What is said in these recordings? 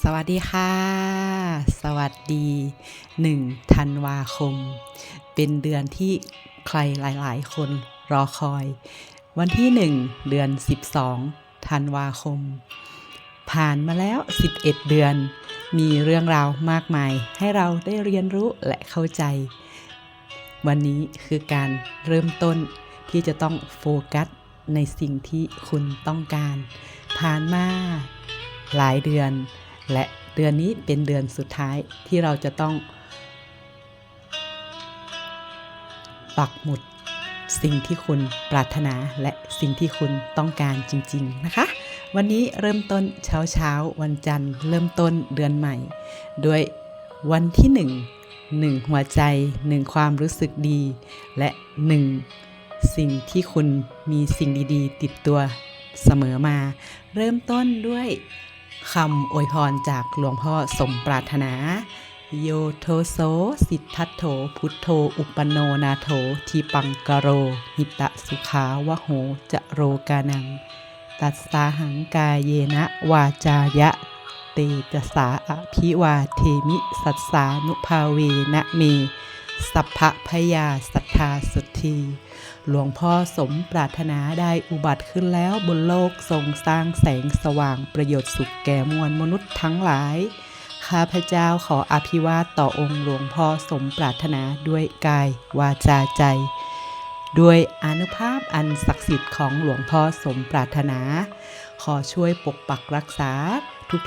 สวัสดีค่ะ สวัสดี1ธันวาคม เป็นเดือนที่ใครหลาย ๆ คนรอคอย วันที่ 1 เดือน 12ธันวาคม ผ่านมาแล้ว 11 เดือน มีเรื่องราวมากมาย ให้เราได้เรียนรู้และเข้าใจ วันนี้คือการเริ่มต้นที่จะต้องโฟกัสในสิ่งที่คุณต้องการ ผ่านมาหลายเดือน และเดือนนี้เป็นเดือนสุดท้ายที่เราจะต้อง ปักหมุดสิ่งที่คุณปรารถนาและสิ่งที่คุณต้องการจริง ๆ นะคะ วันนี้เริ่มต้นเช้าเช้าๆวันจันทร์ เริ่มต้นเดือนใหม่ ด้วยวันที่หนึ่งหนึ่งหัวใจหนึ่งความรู้สึกดี และหนึ่งสิ่งที่คุณมีสิ่งดีๆ ติดตัวเสมอมา เริ่มต้นด้วย คำอวยพรจากหลวงพ่อสมปรารถนา โยโทโสสิทธัตโถพุทโธอุปโนนาโถทีปังกะโร หิตะสุขาวะโหจะโรกานัง ตัสสาหังกายเยนะวาจายะ เตจสาอภิวาเทมิสัสสานุภาเวนะเม สัพพะพยาสัทธาสุทธี หลวงพ่อสมปรารถนาได้อุบัติขึ้นแล้วบนโลกทรงสร้างแสงสว่างประโยชน์สุขแก่มวลมนุษย์ทั้งหลาย ข้าพเจ้าขออภิวาทต่อองค์หลวงพ่อสมปรารถนาด้วยกายวาจาใจ ด้วยอนุภาพอันศักดิ์สิทธิ์ของหลวงพ่อสมปรารถนา ขอช่วยปกปักรักษา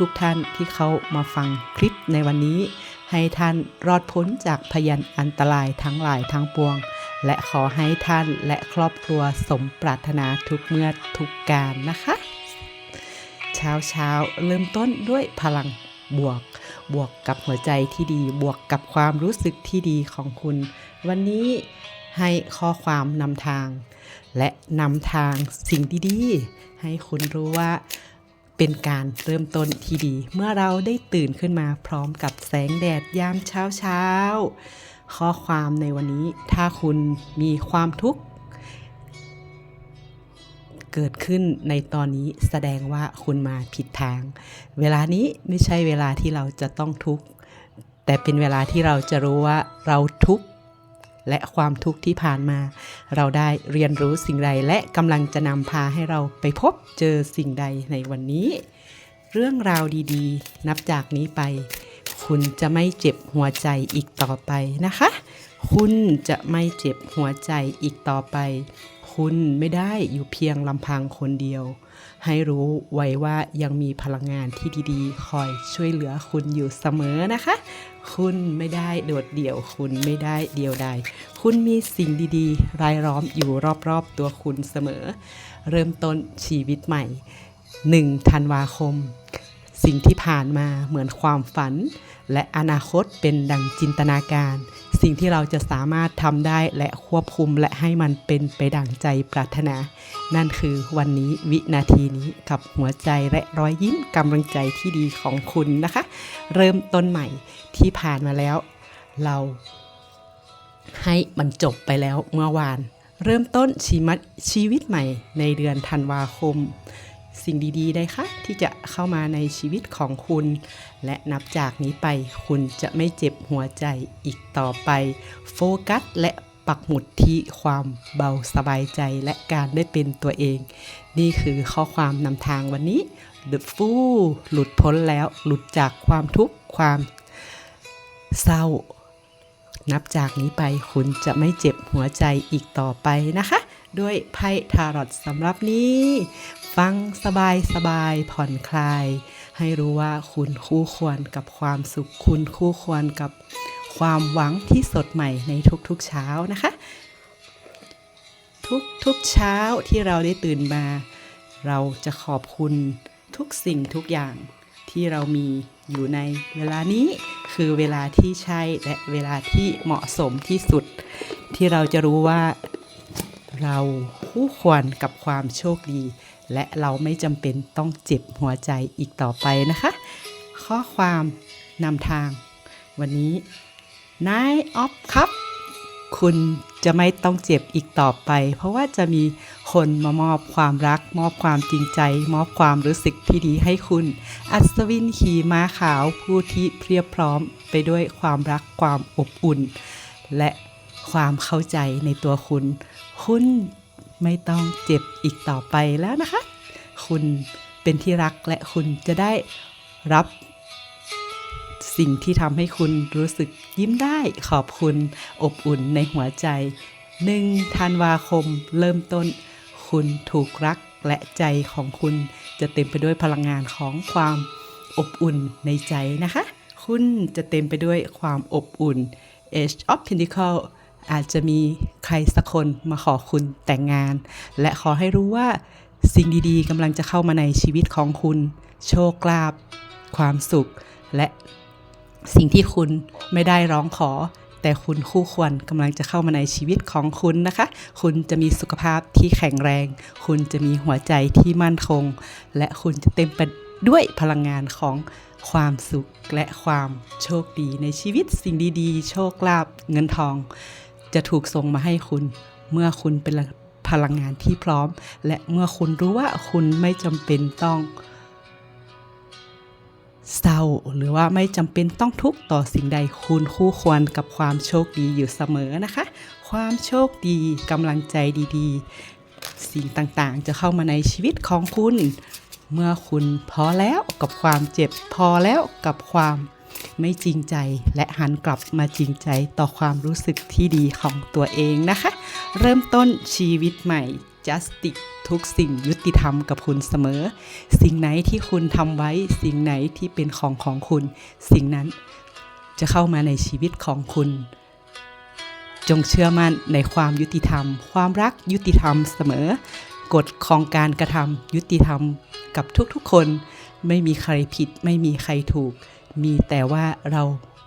ทุกๆทท่านที่เขามาฟังคลิปในวันนี้ ให้ท่านรอดพ้นจากพยันอันตรายทั้งหลายทั้งปวง และขอให้ท่านและครอบครัวสมปรารถนาทุกเมื่อทุกการนะคะ เช้าเช้าเริ่มต้นด้วยพลังบวก บวกกับหัวใจที่ดี บวกกับความรู้สึกที่ดีของคุณ วันนี้ให้ข้อความนำทาง และนำทางสิ่งดีๆ ให้คุณรู้ว่าเป็นการเริ่มต้นที่ดี เมื่อเราได้ตื่นขึ้นมาพร้อมกับแสงแดดยามเช้าเช้า ข้อความในวันนี้ ถ้าคุณมีความทุกข์ เกิดขึ้นในตอนนี้แสดงว่าคุณมาผิดทาง เวลานี้ไม่ใช่เวลาที่เราจะต้องทุกข์ แต่เป็นเวลาที่เราจะรู้ว่าเราทุกข์และความทุกข์ที่ผ่านมา เราได้เรียนรู้สิ่งใดและกำลังจะนำพาให้เราไปพบเจอสิ่งใดในวันนี้ เรื่องราวดีๆ นับจากนี้ไป คุณจะไม่เจ็บหัวใจอีกต่อไปนะคะ คุณจะไม่เจ็บหัวใจอีกต่อไป คุณไม่ได้อยู่เพียงลำพังคนเดียว ให้รู้ไว้ว่ายังมีพลังงานที่ดีๆ คอยช่วยเหลือคุณอยู่เสมอนะคะ คุณไม่ได้โดดเดี่ยว คุณไม่ได้เดียวดาย คุณมีสิ่งดีๆ รายล้อมอยู่รอบๆตัวคุณเสมอ เริ่มต้นชีวิตใหม่ 1 ธันวาคม สิ่งที่ผ่านมาเหมือนความฝัน และอนาคตเป็นดังจินตนาการ สิ่งที่เราจะสามารถทำได้และควบคุมและให้มันเป็นไปดังใจปรารถนา นั่นคือวันนี้วินาทีนี้กับหัวใจและรอยยิ้มกำลังใจที่ดีของคุณนะคะ เริ่มต้นใหม่ที่ผ่านมาแล้ว เราให้มันจบไปแล้วเมื่อวาน เริ่มต้นชีวิตชีวิตใหม่ในเดือนธันวาคม สิ่งดีๆได้คะที่จะเข้ามาในชีวิตของคุณ และนับจากนี้ไปคุณจะไม่เจ็บหัวใจอีกต่อไป โฟกัสและปักหมุดที่ความเบาสบายใจและการได้เป็นตัวเอง นี่คือข้อความนำทางวันนี้ The Fool หลุดพ้นแล้วหลุดจากความทุกข์ความเศร้า นับจากนี้ไปคุณจะไม่เจ็บหัวใจอีกต่อไปนะคะ ด้วยไพ่ทารอตสำหรับนี้ ฟังสบายสบายผ่อนคลาย ให้รู้ว่าคุณคู่ควรกับความสุข คุณคู่ควรกับความหวังที่สดใหม่ในทุกๆเช้านะคะทุกทุกๆเช้าที่เราได้ตื่นมา เราจะขอบคุณทุกสิ่งทุกอย่างที่เรามีอยู่ในเวลานี้คือเวลาที่ใช่และเวลาที่เหมาะสมที่สุด ที่เราจะรู้ว่า เราคู่ควรกับความโชคดี และเราไม่จำเป็นต้องเจ็บหัวใจอีกต่อไปนะคะ ข้อความนำทาง วันนี้ Nine of Cup คุณจะไม่ต้องเจ็บอีกต่อไป เพราะว่าจะมีคนมามอบความรัก มอบความจริงใจ มอบความรู้สึกที่ดีให้คุณ อัศวินขี่ม้าขาวผู้ที่เพรียบพร้อมไปด้วยความรักความอบอุ่น และความเข้าใจในตัวคุณ คุณไม่ต้องเจ็บอีกต่อไปแล้วนะคะ คุณเป็นที่รักและคุณจะได้รับสิ่งที่ทำให้คุณรู้สึกยิ้มได้ขอบคุณอบอุ่นในหัวใจหนึ่งธันวาคมเริ่มต้น คุณถูกรักและใจของคุณจะเต็มไปด้วยพลังงานของความอบอุ่นในใจนะคะ คุณจะเต็มไปด้วยความอบอุ่น Age of Pentacle อาจจะมีใครสักคนมาขอคุณแต่งงาน และขอให้รู้ว่าสิ่งดีๆกำลังจะเข้ามาในชีวิตของคุณ โชคลาภความสุข และสิ่งที่คุณไม่ได้ร้องขอ แต่คุณคู่ควรกำลังจะเข้ามาในชีวิตของคุณนะคะ คุณจะมีสุขภาพที่แข็งแรง คุณจะมีหัวใจที่มั่นคง และคุณจะเต็มไปด้วยพลังงานของความสุขและความโชคดีในชีวิตสิ่งดีๆ โชคลาภเงินทอง จะถูกส่งมาให้คุณ เมื่อคุณเป็นพลังงานที่พร้อม และเมื่อคุณรู้ว่าคุณไม่จำเป็นต้องเศร้าหรือว่าไม่จำเป็นต้องทุกข์ต่อสิ่งใดคุณคู่ควรกับความโชคดีอยู่เสมอนะคะ ความโชคดีกำลังใจดีๆ สิ่งต่างๆ จะเข้ามาในชีวิตของคุณ เมื่อคุณพอแล้วกับความเจ็บพอแล้วกับความ ไม่จริงใจและหันกลับมาจริงใจต่อความรู้สึกที่ดีของตัวเองนะคะ เริ่มต้นชีวิตใหม่ justice ทุกสิ่งยุติธรรมกับคุณเสมอ สิ่งไหนที่คุณทำไว้สิ่งไหนที่เป็นของของคุณ สิ่งนั้นจะเข้ามาในชีวิตของคุณ จงเชื่อมั่นในความยุติธรรม ความรักยุติธรรมเสมอ กฎของการกระทำยุติธรรมกับทุกๆคน ไม่มีใครผิดไม่มีใครถูก มีแต่ว่าเรา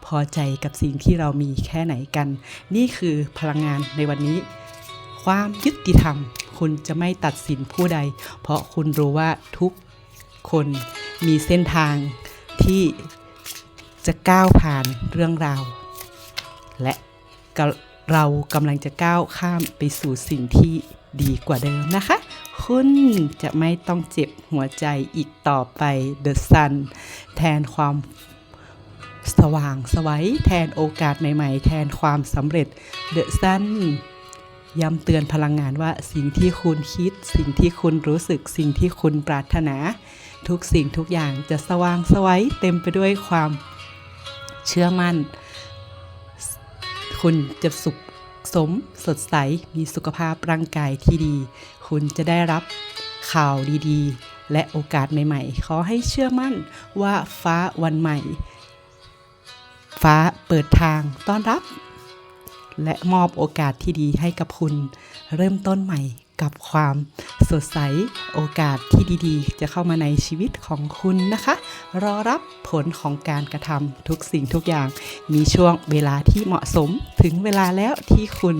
พอใจกับสิ่งที่เรามีแค่ไหนกัน นี่คือพลังงานในวันนี้ ความยุติธรรม คุณจะไม่ตัดสินผู้ใด เพราะคุณรู้ว่าทุกคนมีเส้นทางที่จะก้าวผ่านเรื่องราว และเรากำลังจะก้าวข้ามไปสู่สิ่งที่ดีกว่าเดิมนะคะ คุณจะไม่ต้องเจ็บหัวใจอีกต่อไป The Sun แทนความ สว่างสวัยแทนโอกาสใหม่ๆ แทนความสำเร็จ The Sun ย้ำเตือนพลังงานว่าสิ่งที่คุณคิด สิ่งที่คุณรู้สึก สิ่งที่คุณปรารถนา ทุกสิ่งทุกอย่างจะสว่างสวัยเต็มไปด้วยความเชื่อมั่น คุณจะสุขสมสดใสมีสุขภาพร่างกายที่ดี คุณจะได้รับข่าวดีๆ และโอกาสใหม่ ๆ ขอให้เชื่อมั่นว่าฟ้าวันใหม่ ฟ้าเปิดทางต้อนรับ และมอบโอกาสที่ดีให้กับคุณ เริ่มต้นใหม่กับความสดใสโอกาสที่ดีๆ จะเข้ามาในชีวิตของคุณนะคะ รอรับผลของการกระทำทุกสิ่งทุกอย่าง มีช่วงเวลาที่เหมาะสมถึงเวลาแล้วที่คุณ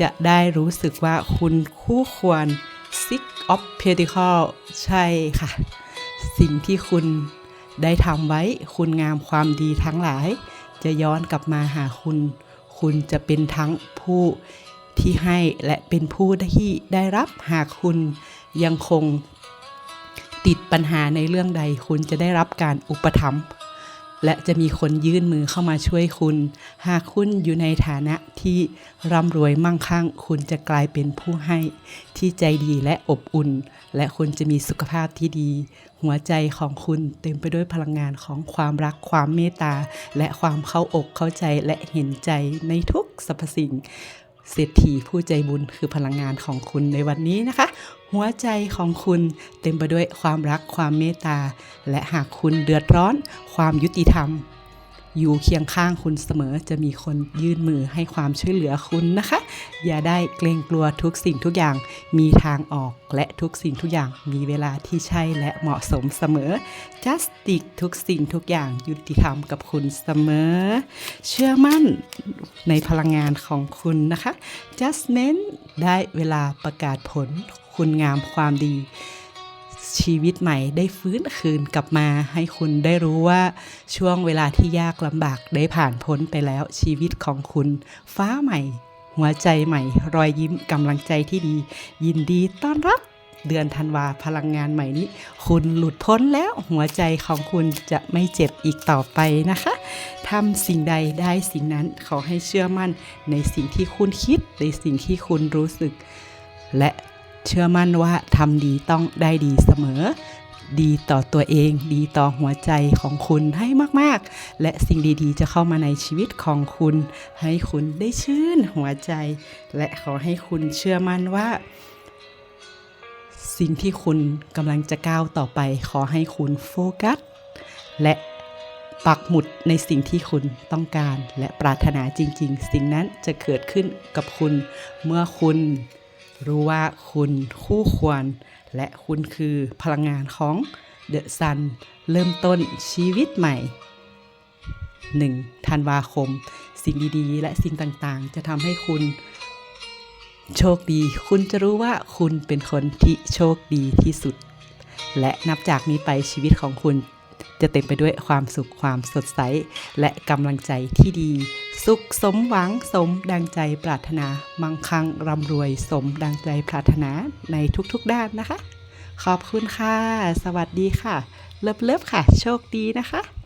จะได้รู้สึกว่าคุณคู่ควร Six of Pentacle ใช่ค่ะ สิ่งที่คุณได้ทำไว้คุณงามความดีทั้งหลาย จะย้อนกลับมาหาคุณ คุณจะเป็นทั้งผู้ที่ให้และเป็นผู้ที่ได้รับหากคุณยังคงติดปัญหาในเรื่องใด คุณจะได้รับการอุปถัมภ์ และจะมีคนยื่นมือเข้ามาช่วยคุณ หากคุณอยู่ในฐานะที่ร่ำรวยมั่งคั่ง คุณจะกลายเป็นผู้ให้ ที่ใจดีและอบอุ่น และคุณจะมีสุขภาพที่ดี หัวใจของคุณเต็มไปด้วยพลังงานของความรักความเมตตา และความเข้าอกเข้าใจและเห็นใจในทุกสรรพสิ่ง เศรษฐีผู้ใจบุญคือพลังงานของคุณในวันนี้นะคะ หัวใจของคุณเต็มไปด้วยความรักความเมตตา และหากคุณเดือดร้อน ความยุติธรรม อยู่เคียงข้างคุณเสมอจะมีคนยื่นมือให้ความช่วยเหลือคุณนะคะ อย่าได้เกรงกลัวทุกสิ่งทุกอย่างมีทางออกและทุกสิ่งทุกอย่างมีเวลาที่ใช่และเหมาะสมเสมอ justice ทุกสิ่งทุกอย่างยุติธรรมกับคุณเสมอ เชื่อมั่นในพลังงานของคุณนะคะ judgment ได้เวลาประกาศผลคุณงามความดี ชีวิตใหม่ได้ฟื้นคืนกลับมา ให้คุณได้รู้ว่าช่วงเวลาที่ยากลำบากได้ผ่านพ้นไปแล้วชีวิตของคุณ ฟ้าใหม่ หัวใจใหม่ รอยยิ้มกำลังใจที่ดี ยินดีต้อนรับเดือนธันวาพลังงานใหม่นี้ คุณหลุดพ้นแล้วหัวใจของคุณจะไม่เจ็บอีกต่อไปนะคะทำสิ่งใดได้สิ่งนั้นขอให้เชื่อมั่นในสิ่งที่คุณคิดในสิ่งที่คุณรู้สึก และ เชื่อมั่นว่าทำดีต้องได้ดีเสมอ ดีต่อตัวเอง ดีต่อหัวใจของคุณให้มากๆ และสิ่งดีๆ จะเข้ามาในชีวิตของคุณ ให้คุณได้ชื่นหัวใจ และขอให้คุณเชื่อมั่นว่า สิ่งที่คุณกำลังจะก้าวต่อไป ขอให้คุณโฟกัส และปักหมุดในสิ่งที่คุณต้องการและปรารถนาจริง ๆ สิ่งนั้นจะเกิดขึ้นกับคุณเมื่อคุณ รู้ว่าคุณคู่ควร และคุณคือพลังงานของเดอะซันเริ่มต้นชีวิตใหม่ 1. ธันวาคม สิ่งดีๆ และสิ่งต่างๆ จะทำให้คุณโชคดี คุณจะรู้ว่าคุณเป็นคนที่โชคดีที่สุด และนับจากนี้ไปชีวิตของคุณ จะเต็มไปด้วยความสุขความสดใส และกำลังใจที่ดี สุขสมหวังสมดังใจปรารถนามั่งคั่งร่ำรวยสมดังใจปรารถนาในทุกๆด้านนะคะ ขอบคุณค่ะ สวัสดีค่ะ เลิฟๆค่ะ โชคดีนะคะ